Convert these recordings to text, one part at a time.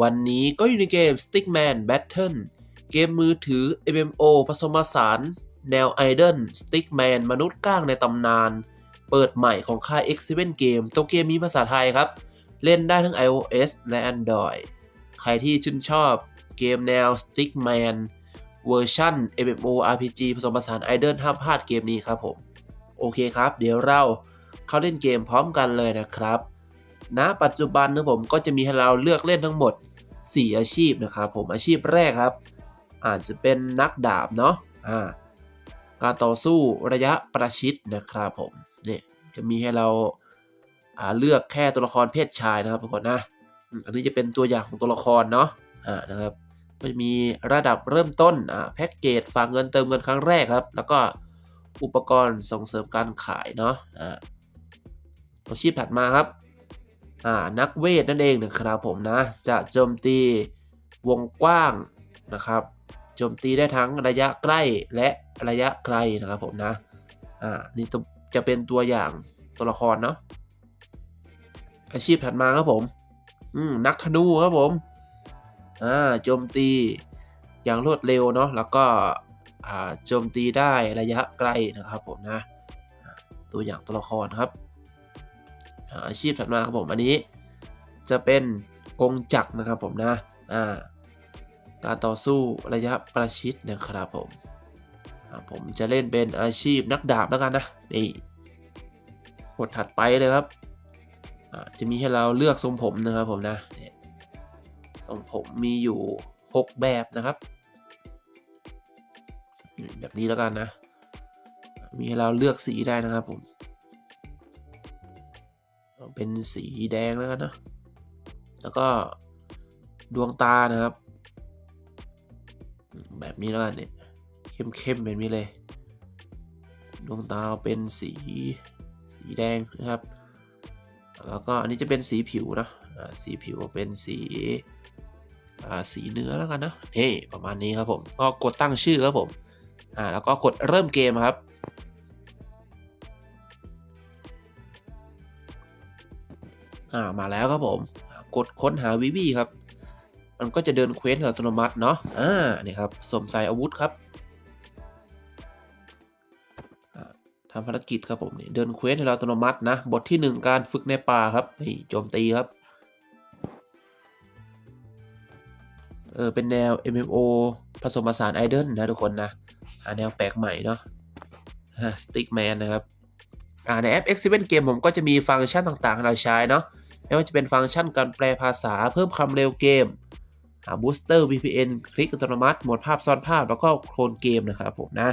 วันนี้ก็อยู่ในเกม Stickman Battle เกมมือถือ MMO ผสมผสาน แนวไอดอล Stickman มนุษย์ก้างในตำนาน เปิดใหม่ของค่าย X7 Game ตัวเกมมีภาษาไทยครับ เล่นได้ทั้ง iOS และ Android ใครที่ชื่นชอบเกมแนว Stickman เวอร์ชัน MMO RPG ผสมผสานไอดอลห้ามพลาดเกมนี้ครับผม โอเคครับ เดี๋ยวเราเข้าเล่นเกมพร้อมกันเลยนะครับ ณปัจจุบันนะผมก็จะมีให้เราเลือกเล่นทั้งหมด 4 อาชีพนะครับผมอาชีพแรกครับ อาจจะเป็นนักดาบเนาะอ่าการต่อสู้ระยะประชิดนะครับผมเนี่ยจะมีให้เราาเลือกแค่ตัวละครเพศชายนะครับทุกคนนะอันนี้จะเป็นตัวอย่างของตัวละครเนาะอ่านะครับก็จะมีระดับเริ่มต้นแพ็กเกจฝากเงินเติมเงินครั้งแรกครับ แล้วก็อุปกรณ์ส่งเสริมการขายเนาะอาชีพถัดมาครับ นักเวทนั่นเองนะครับผมนะ จะโจมตีวงกว้างนะครับโจมตีได้ทั้งระยะใกล้และระยะไกลนะครับผมนะอ่านี่จะเป็นตัวอย่างตัวละครเนาะอาชีพถัดมาครับผมอืมนักธนูครับผมอ่าโจมตีอย่างรวดเร็วเนาะแล้วก็อ่าโจมตีได้ระยะไกลนะครับผมนะตัวอย่างตัวละครครับ อาชีพถัดมาครับผมอันนี้ จะเป็นกงจักรนะครับผมนะอ่าการต่อสู้ระยะประชิดนะครับผมผมจะเล่นเป็นอาชีพนักดาบแล้วกันนะนี่กดถัดไปเลยครับจะมีให้เราเลือกทรงผมนะครับผมนะทรงผมมีอยู่ 6 แบบนะครับ แบบนี้แล้วกันนะ มีให้เราเลือกสีได้นะครับผม เป็นสีแดงแล้วกันนะ แล้วก็ดวงตานะครับ แบบนี้แล้วกันเนี่ยเข้มๆแบบนี้เลย ดวงตาเป็นสีสีแดงนะครับ แล้วก็อันนี้จะเป็นสีผิวนะสีผิวเป็นสีสีเนื้อแล้วกันนะเฮ้ประมาณนี้ครับผมก็กดตั้งชื่อครับผมอ่าแล้วก็กดเริ่มเกมครับ อ่ามาแล้วครับผม กดค้นหาวิวีครับ มันก็จะเดินเควสอัตโนมัติเนาะอ่านี่ครับสวมใส่อาวุธครับทำภารกิจครับผมนี่เดินเควสให้เราอัตโนมัตินะ บทที่ 1 การฝึกในป่าครับนี่โจมตีครับเออเป็นแนว MMO ผสมผสานไอดอลนะทุกคนนะอ่าแนวแปลกใหม่เนาะสติ๊กแมนนะครับ อ่าในแอป X7 Game ผมก็จะมีฟังก์ชันต่างๆให้เราใช้เนาะ ไม่ว่าจะเป็นฟังก์ชันการแปลภาษาเพิ่มความเร็วเกมอ่าบูสเตอร์ VPN คลิกอัตโนมัติโหมดภาพซ้อนภาพแล้วก็โคลนเกมนะครับผมนะ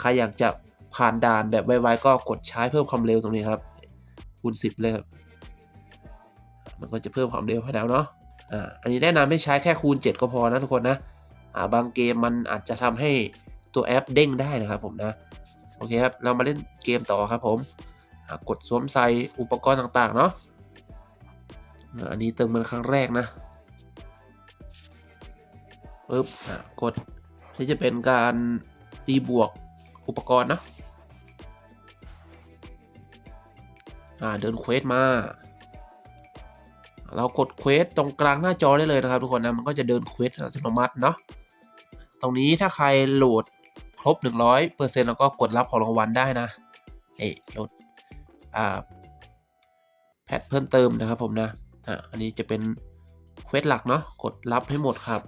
ใครอยากจะผ่านด่านแบบไวๆก็กดใช้เพิ่มความเร็วตรงนี้ครับคูณ10 เลยครับ มันก็จะเพิ่มความเร็วให้แล้วเนาะอ่าอันนี้แนะนำให้ใช้แค่คูณ 7 ก็พอนะทุกคนนะอ่าบางเกมมันอาจจะทำให้ตัวแอปเด้งได้นะครับผมนะโอเคครับ เรามาเล่นเกมต่อครับผมกดสวมใส่อุปกรณ์ต่างๆ เนาะ อันนี้เติมเงินครั้งแรกนะปึ๊บอะกด นี่จะเป็นการตีบวกอุปกรณ์นะอ่าเดินเควสมา เรากดเควสตรงกลางหน้าจอได้เลยนะครับทุกคนนะ มันก็จะเดินเควสอัตโนมัติเนาะ ตรงนี้ถ้าใครโหลดครบ 100%แล้วก็กดรับของรางวัลได้นะ เอ้ลด อ่า แพทเพิ่มเติมนะครับผมนะ อ่าอันนี้จะเป็นเควสหลักเนาะกดรับให้หมดครับ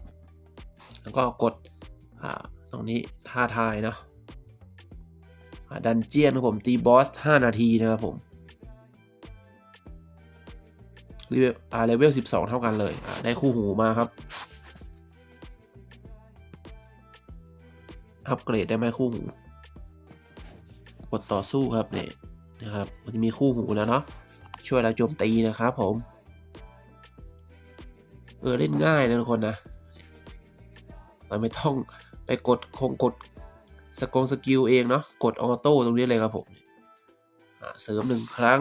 แล้วก็กดอ่าตรงนี้ท่าทายเนาะดันเจียนครับผมตีบอส 5 นาทีนะครับผมเลเวลอ่าเลเวล 12 เท่ากันเลยได้คู่หูมาครับ อัปเกรดได้ไหมคู่หู กดต่อสู้ครับเนี่ยนะครับ มันจะมีคู่หูแล้วเนาะ ช่วยเราโจมตีนะครับผม เออเล่นง่ายนะทุกคนนะเราไม่ต้องไปกดคงกดสกงสกิลเองเนาะกดออโต้ตรงนี้เลยครับผมเสริมหนึ่งครั้ง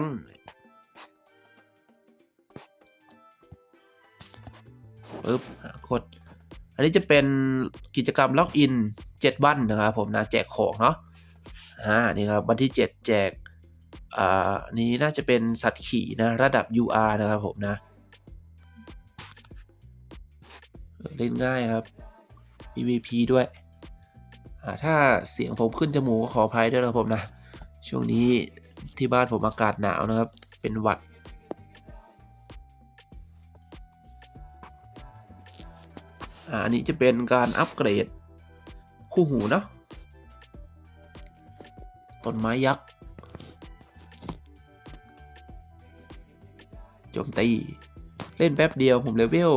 ปึ๊บกด อันนี้จะเป็นกิจกรรมล็อกอิน 7 วันนะครับผมนะแจกของเนาะ อ่า นี่ครับ วันที่ 7 แจก อ่า นี้น่าจะเป็นสัตว์ขี่นะ ระดับ UR นะครับผมนะ เล่นง่ายครับ PVP ด้วยถ้าเสียงผมขึ้นจมูกก็ขออภัยด้วยนะผมนะ ช่วงนี้ที่บ้านผมอากาศหนาวนะครับ เป็นหวัด อันนี้จะเป็นการอัปเกรด คู่หูเนาะต้นไม้ยักษ์โจมตี เล่นแป๊บเดียวผมเลเวล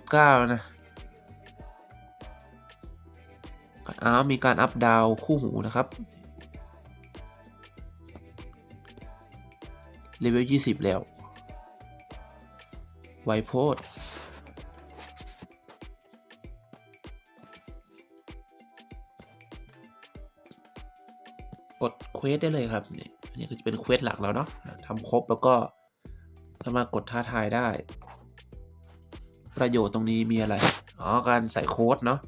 19แล้ อ้าวมีการอัพดาวคู่หูนะครับเลเวล 20 แล้ว ไวโพดกดเควสได้เลยครับนี่อันนี้ก็จะเป็นเควสหลักแล้วเนาะทำครบแล้วก็สามารถกดท้าทายได้ ประโยชน์ตรงนี้มีอะไร อ๋อ การใส่โค้ดเนาะ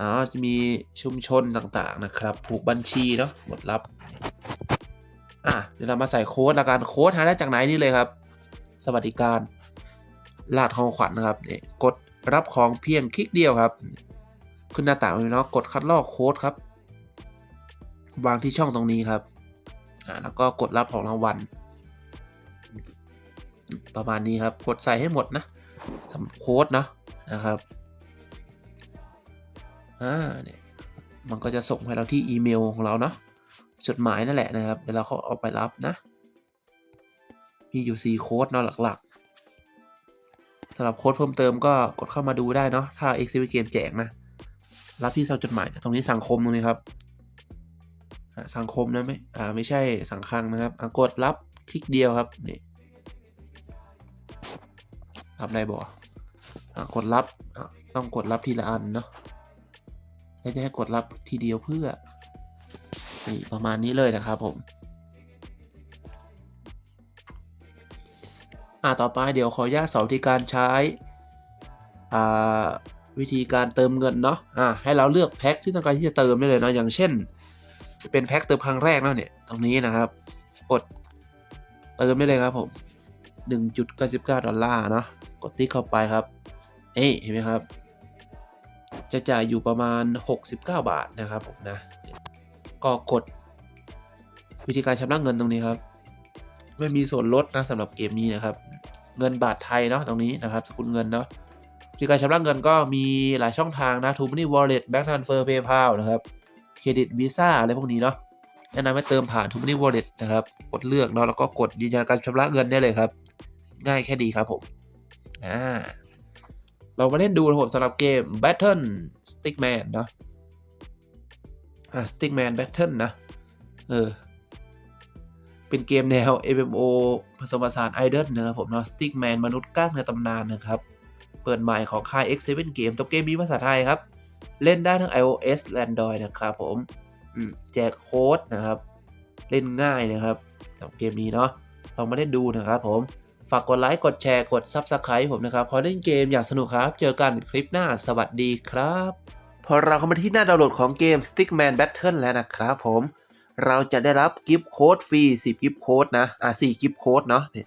อ๋อจะมีชุมชนต่างๆนะครับผูกบัญชีเนาะหมดรับอะเดี๋ยวเรามาใส่โค้ดละกันโค้ดหาได้จากไหนนี่เลยครับ สวัสดิการลาดของขวัญนะครับเนี่ยกดรับของเพียงคลิกเดียวครับ ขึ้นหน้าต่างเลยเนาะกดคัดลอกโค้ดครับ วางที่ช่องตรงนี้ครับอ่าแล้วก็กดรับของรางวัลประมาณนี้ครับ กดใส่ให้หมดนะทำโค้ดเนาะนะครับ อ่าเนี่ยมันก็จะส่งให้เราที่อีเมลของเราเนาะจดหมายนั่นแหละนะครับเดี๋ยวเราเขาเอาไปรับนะ มีอยู่ 4 โค้ดเนาะหลักๆสำหรับโค้ดเพิ่มเติมก็กดเข้ามาดูได้เนาะถ้า e x h i b i t Game แจกนะ รับที่เสาจดหมาย ตรงนี้สังคมตรงนี้ครับ สังคมนะไม่อ่าไม่ใช่สังคังนะครับอะกดรับคลิกเดียวครับนี่รับได้บ่กดรับต้องกดรับทีละอันเนาะ แล้วจะให้กดรับทีเดียวเพื่อนี่ประมาณนี้เลยนะครับผมอ่าต่อไปเดี๋ยวขออนุญาตสอนวิธีการใช้อ่าวิธีการเติมเงินเนาะอ่าให้เราเลือกแพ็คที่ต้องการที่จะเติมได้เลยเนาะอย่างเช่นจะเป็นแพ็คเติมครั้งแรกเนาะเนี่ยตรงนี้นะครับ กดเติมได้เลยครับผม1.99ดอลลาร์เนาะกดติ๊กเข้าไปครับเอ้ยเห็นไหมครับ จะจ่ายอยู่ประมาณ 69 บาทนะครับผมนะ ก็กดวิธีการชำระเงินตรงนี้ครับ ไม่มีส่วนลดนะสำหรับเกมนี้นะครับ เงินบาทไทยเนาะตรงนี้นะครับสกุลเงินเนาะวิธีการชำระเงินก็มีหลายช่องทางนะ t o Money Wallet Bank Transfer PayPal นะครับเครดิตวีซ่าอะไรพวกนี้เนาะแนะนำให้เติมผ่าน t o Money Wallet นะครับ กดเลือกเนาะแล้วก็กดยืนยันการชำระเงินได้เลยครับ ง่ายแค่ดีครับผมอ่า เรามาเล่นดูนะผมสำหรับเกม Battle Stickman เนาะอ่า Stickman Battle นะ เออ เป็นเกมแนว MMO ผสมผสานไอดอลนะครับผมเนาะ Stickman มนุษย์ก้างในตำนานนะครับ เปิดใหม่ของค่าย X7 Game ตัวเกมมีภาษาไทยครับ เล่นได้ทั้ง iOS และ Android นะครับผมอืมแจกโค้ดนะครับ เล่นง่ายนะครับสำหรับเกมนี้เนาะลองมาเล่นดูนะครับผม ฝากกดไลค์ กดแชร์ กด Subscribe ผมนะครับ พอเล่นเกมอย่างสนุกครับ เจอกันคลิปหน้า สวัสดีครับ พอเราเข้ามาที่หน้าดาวน์โหลดของเกม Stickman Battle แล้วนะครับผม เราจะได้รับกิฟต์โค้ดฟรี 10 กิฟต์โค้ดนะ อะ4กิฟต์โค้ดเนาะเนี่ย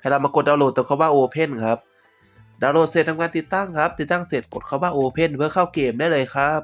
ให้เรามากดดาวน์โหลดตัวคำว่า Open ครับ ดาวน์โหลดเสร็จทำการติดตั้งครับ ติดตั้งเสร็จกดคำว่า Open เพื่อเข้าเกมได้เลยครับ